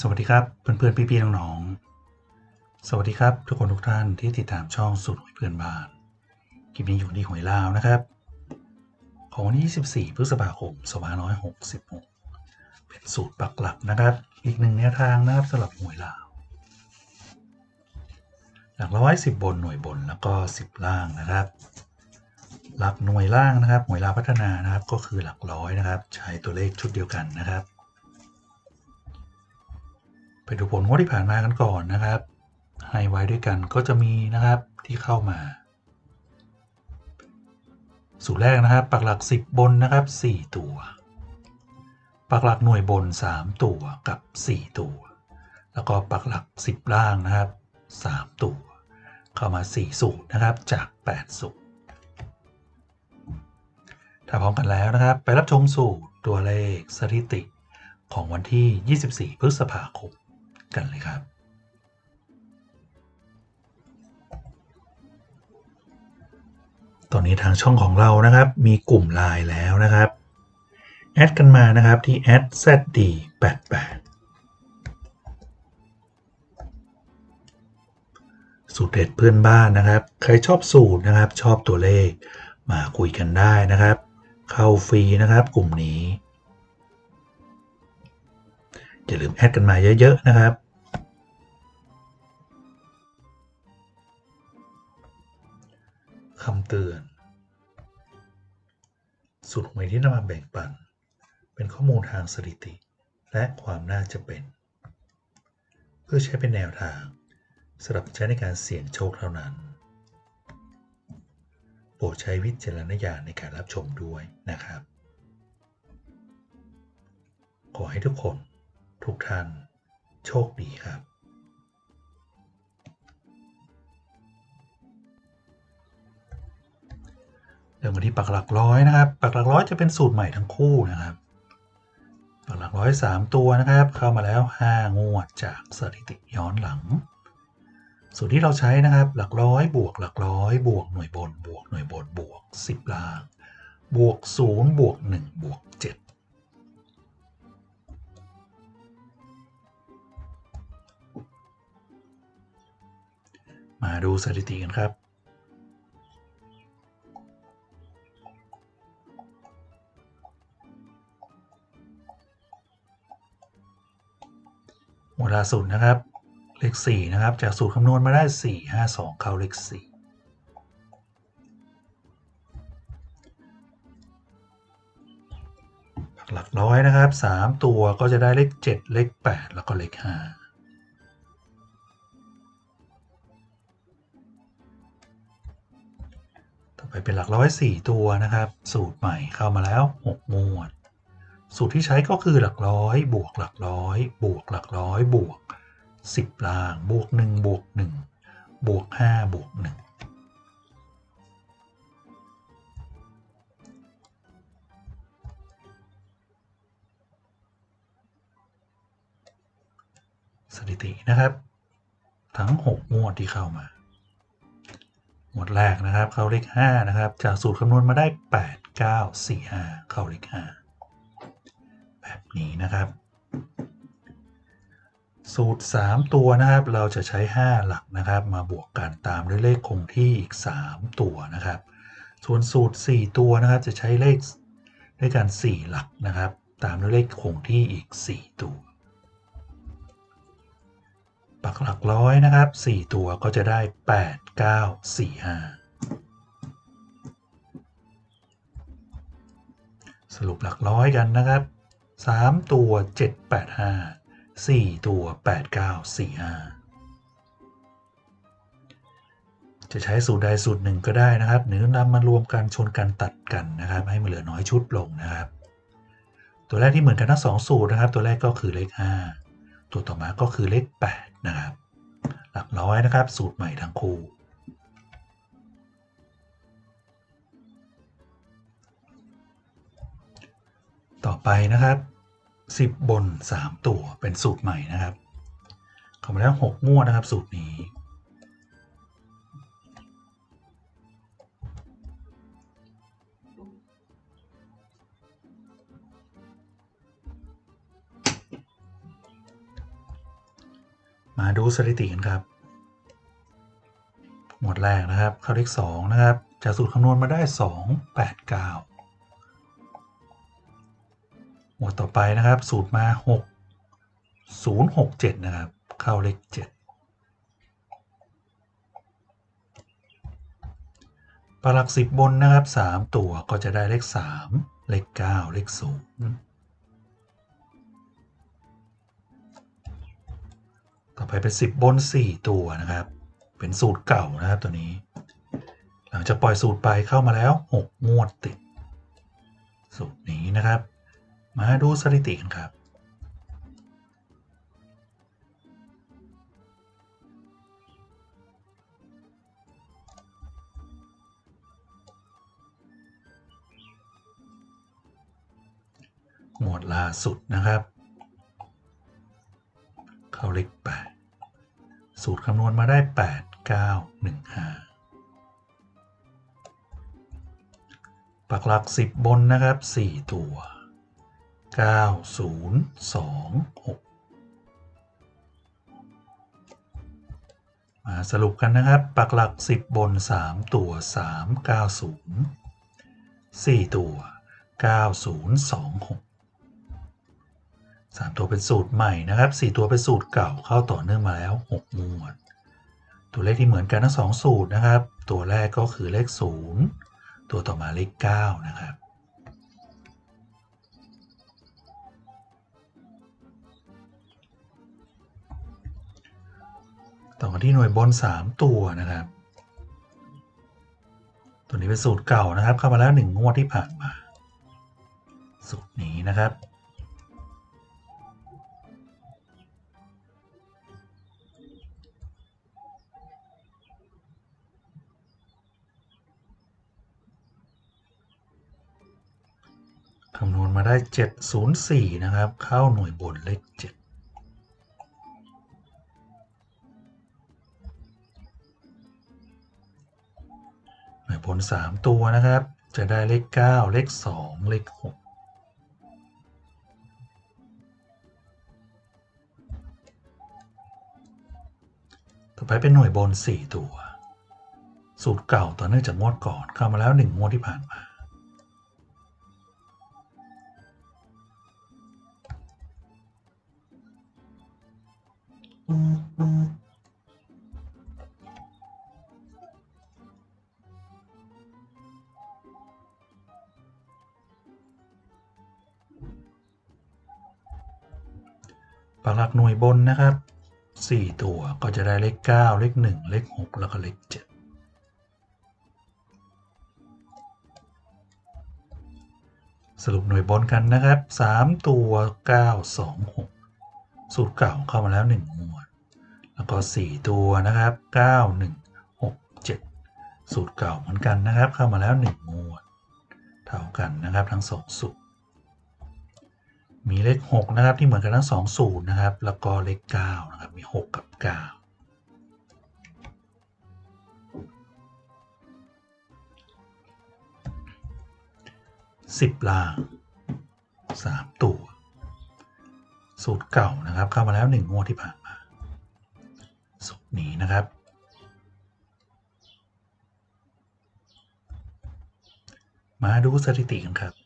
สวัสดีครับเพื่อนๆพี่ๆน้องๆสวัสดีครับ ทุกคนทุกท่านที่ติดตามช่องสูตรหวยเพื่อนบ้านคลิปนี้อยู่ที่หวยลาวนะครับ ของวันที่24พฤษภาคม2566 เป็นสูตรปักหลักนะครับ อีกหนึ่งแนวทางนะครับสำหรับหวยลาวหลักร้อยสิบบนหน่วยบนแล้วก็สิบล่างนะครับ หลักหน่วยล่างนะครับหน่วยลาวพัฒนานะครับก็คือหลักร้อยนะครับ ใช้ตัวเลขชุดเดียวกันนะครับ ไปดูผลงวดที่ผ่านมากันก่อนนะครับ ให้ไว้ด้วยกันก็จะมีนะครับที่เข้ามา สูตรแรกนะครับ ปักหลัก 10 บนนะครับ 4 ตัว ปักหลักหน่วยบน 3 ตัวกับ 4 ตัว แล้วก็ปักหลัก 10 ล่างนะครับ 3 ตัว เข้ามา 4 สูตรนะครับจาก 8 สูตรถ้าพร้อมกันแล้วนะครับ ไปรับชมสูตรตัวเลขสถิติของวันที่ 24 พฤษภาคม กันเลยครับตอนนี้ทางช่องของเรานะครับ มีกลุ่มไลน์แล้วนะครับ แอดกันมานะครับที่ @zd88 สูตรเด็ดเพื่อนบ้านนะครับ ใครชอบสูตรนะครับ ชอบตัวเลขมาคุยกันได้นะครับ เข้าฟรีนะครับกลุ่มนี้ อย่าลืมแอดกันมาเยอะๆนะครับคำเตือน สูตรหวยที่นำมาแบ่งปัน เป็นข้อมูลทางสถิติ และความน่าจะเป็น เพื่อใช้เป็นแนวทางสำหรับใช้ในการเสี่ยงโชคเท่านั้น โปรดใช้วิจารณญาณในการรับชมด้วยนะครับ ขอให้ทุกคน ทุกท่านโชคดีครับเริ่มกันที่ปักหลักร้อยนะครับ ปักหลักร้อยจะเป็นสูตรใหม่ทั้งคู่นะครับ ปักหลักร้อยสามตัวนะครับ เข้ามาแล้ว5งวดจากสถิติย้อนหลัง สูตรที่เราใช้นะครับ หลักร้อยบวกหลักร้อยบวกหน่วยบนบวกหน่วยบนบวก10ล่างบวก0บวก1บวก ดูสถิติกันครับหมวดล่าสุดนะครับ เลข 4 นะครับ จากสูตรคำนวณมาได้ 4 5 2 เข้าเลข 4หลักร้อยนะครับ 3 ตัวก็จะได้เลข 7 เลข 8 แล้วก็เลข 5 ไปเป็นหลักร้อยสี่ตัวนะครับ สูตรใหม่เข้ามาแล้ว 6 หมวด สูตรที่ใช้ก็คือหลักร้อย บวกหลักร้อย บวกหลักร้อยบวก 10 ล่าง บวก 1 บวก 1 บวก 5 บวก 1สถิตินะครับ ทั้ง 6 งวดที่เข้ามา หมวดแรกนะครับเข้าเลข5นะครับ จากสูตรคำนวณมาได้ 8 9 4 5 เข้าเลข5แบบนี้นะครับ สูตร 3 ตัวนะครับ เราจะใช้ 5 หลักนะครับ มาบวกกันตามด้วยเลขคงที่อีก 3 ตัวนะครับ ส่วนสูตร 4 ตัวนะครับ จะใช้เลขด้วยกัน 4 หลักนะครับ ตามด้วยเลขคงที่อีก 4 ตัว ปักหลักร้อยนะครับ 4 ตัวก็จะได้ 8 9 4 5 สรุปหลักร้อยกันนะครับ 3 ตัว 7 8 5 4 ตัว 8 9 4 5 จะใช้สูตรใดสูตรหนึ่งก็ได้นะครับ หรือนำมารวมกันชนกันตัดกันนะครับ ให้มันเหลือน้อยชุดลงนะครับ ตัวแรกที่เหมือนกันทั้งสองสูตรนะครับ ตัวแรกก็คือเลข 5 ตัวต่อมาก็คือเลข 8 นะครับ หลักร้อยนะครับ สูตรใหม่ทั้งคู่ ต่อไปนะครับ 10 บน 3 ตัวเป็นสูตรใหม่นะครับเข้ามาแล้ว 6 งวดนะครับ สูตรนี้ มาดูสถิติกันครับ หมวดแรกนะครับเข้าเลขสองนะครับ จากสูตรคำนวณมาได้ 289 หมวดต่อไปนะครับ สูตรมา 6 067 นะครับ เข้าเลข 7 ปลักสิบบนนะครับ 3 ตัวก็จะได้เลข 3 เลข 9 เลข0 ไปเป็นสิบบนสี่ตัวนะครับ เป็นสูตรเก่านะครับตัวนี้ หลังจากปล่อยสูตรไปเข้ามาแล้วหกงวดติด สูตรนี้นะครับ มาดูสถิติกันครับหมวดล่าสุดนะครับ เข้าเลข8 สูตรคำนวณมาได้ 8 9 1 5 ปักหลัก 10 บนนะครับ 4 ตัว 9 0 2 6 มาสรุปกันนะครับ ปักหลัก 10 บน 3 ตัว 3 9 0 4 ตัว 9 0 2 6 สามตัวเป็นสูตรใหม่นะครับสี่ตัวเป็นสูตรเก่าเข้าต่อเนื่องมาแล้วหกงวด ตัวเลขที่เหมือนกันทั้งสองสูตรนะครับ ตัวแรกก็คือเลขศูนย์ตัวต่อมาเลขเก้านะครับต่อมาที่หน่วยบน 3 ตัวนะครับ ตัวนี้เป็นสูตรเก่านะครับ เข้ามาแล้ว 1 งวดที่ผ่านมา สูตรนี้นะครับ คำนวณมาได้ 704 นะครับ เข้าหน่วยบนเลข7หน่วยบน3ตัวนะครับ จะได้เลข 9 เลข 2 เลข 6 ต่อไปเป็นหน่วยบน 4 ตัว สูตรเก่าต่อเนื่องจากงวดก่อนเข้ามาแล้ว 1 งวดที่ผ่านมา ปักหลักหน่วยบนนะครับ 4 ตัวก็จะได้เลข 9 เลข 1 เลข 6 แล้วก็เลข 7สรุปหน่วยบนกันนะครับ 3 ตัว 9 2 6 สูตรเก่าเข้ามาแล้ว1งวด แล้วก็ 4 ตัวนะครับ 9 1 6 7 สูตรเก่าเหมือนกันนะครับ เข้ามาแล้ว1งวด เท่ากันนะครับทั้ง 2 สูตร มีเลข 6 นะครับ ที่เหมือนกันทั้ง2สูตรนะครับ แล้วก็เลข 9 นะครับ มี 6 กับ9 10ล่าง3ตัว สูตรเก่านะครับ เข้ามาแล้ว1งวดที่ผ่านมา สูตรนี้นะครับ มาดูสถิติกันครับ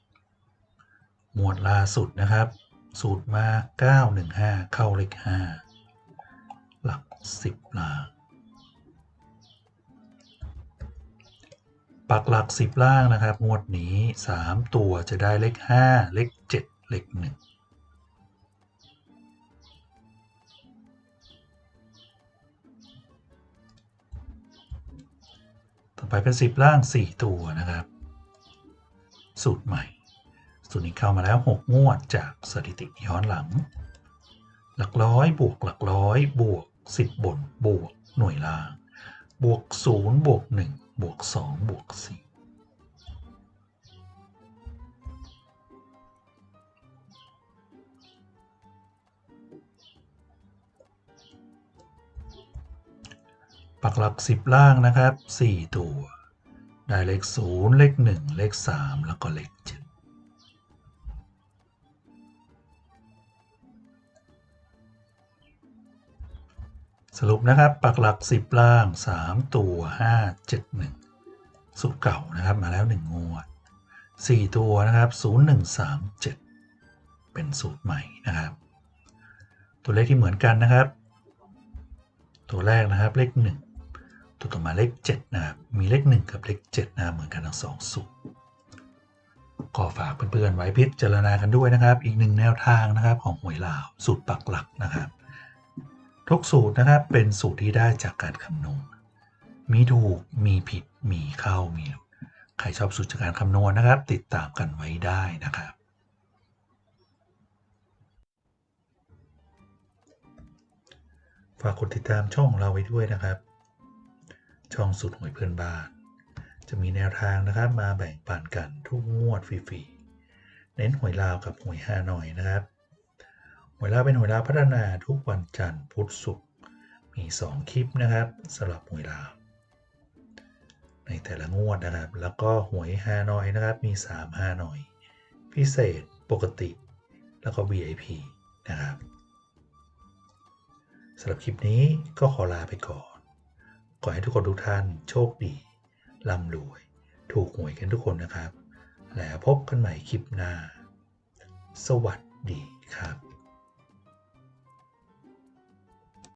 มวดล่าสุดนะครับ สูตรมา 915 เข้าเลข 5 หลัก 10ล่างปักหลัก 10 ล่างนะครับ งวดนี้ 3 ตัวจะได้เลข 5 เลข 7 เลข1ต่อไปเป็น 10 ล่าง 4 ตัวนะครับ สูตรใหม่ สูตรนี้เข้ามาแล้ว 6 งวดจากสถิติย้อนหลัง หลักร้อยบวกหลักร้อยบวก 10 บนบวกหน่วยล่าง บวก 0 บวก 1 บวก 2 บวก 4ปักหลัก 10 ล่างนะครับ 4 ตัว ได้เลข 0 เลข 1 เลข 3 แล้วก็เลข7 สรุปนะครับปักหลัก 10 ล่าง 3 ตัว 5 7 1 สูตรเก่านะครับมาแล้ว 1 งวด 4 ตัวนะครับ0137 เป็นสูตรใหม่นะครับ ตัวเลขที่เหมือนกันนะครับ ตัวแรกนะครับเลข 1 ตัวต่อมาเลข7นะครับมีเลข 1 กับเลข7นะเหมือนกันทั้งสองสูตรก็ฝากเพื่อนๆไว้พิจารณากันด้วยนะครับ อีกหนึ่งแนวทางนะครับของหวยลาวสูตรปักหลักนะครับ ทุกสูตรนะครับเป็นสูตรที่ได้จากการคำนวณ มีถูก มีผิด มีเข้า มีหลุด ใครชอบสูตรจากการคำนวณนะครับ ติดตามกันไว้ได้นะครับ ฝากกดติดตามช่องเราไว้ด้วยนะครับ ช่องสุดหวยเพื่อนบ้าน จะมีแนวทางนะครับมาแบ่งปันกันทุกงวดฟรีๆ เน้นหวยลาวกับหวยฮานอยนะครับ หวยลาเป็นหวยลาพัฒนาทุกวันจันทร์พุธศุกร์มี 2 คลิปนะครับสำหรับหวยลา ในแต่ละงวดนะครับ แล้วก็หวยฮานอยนะครับมี 3 ฮานอย พิเศษปกติ แล้วก็ VIP นะครับสำหรับคลิปนี้ก็ขอลาไปก่อน ขอให้ทุกคนทุกท่านโชคดีร่ำรวย ถูกหวยกันทุกคนนะครับ แล้วพบกันใหม่คลิปหน้า สวัสดีครับ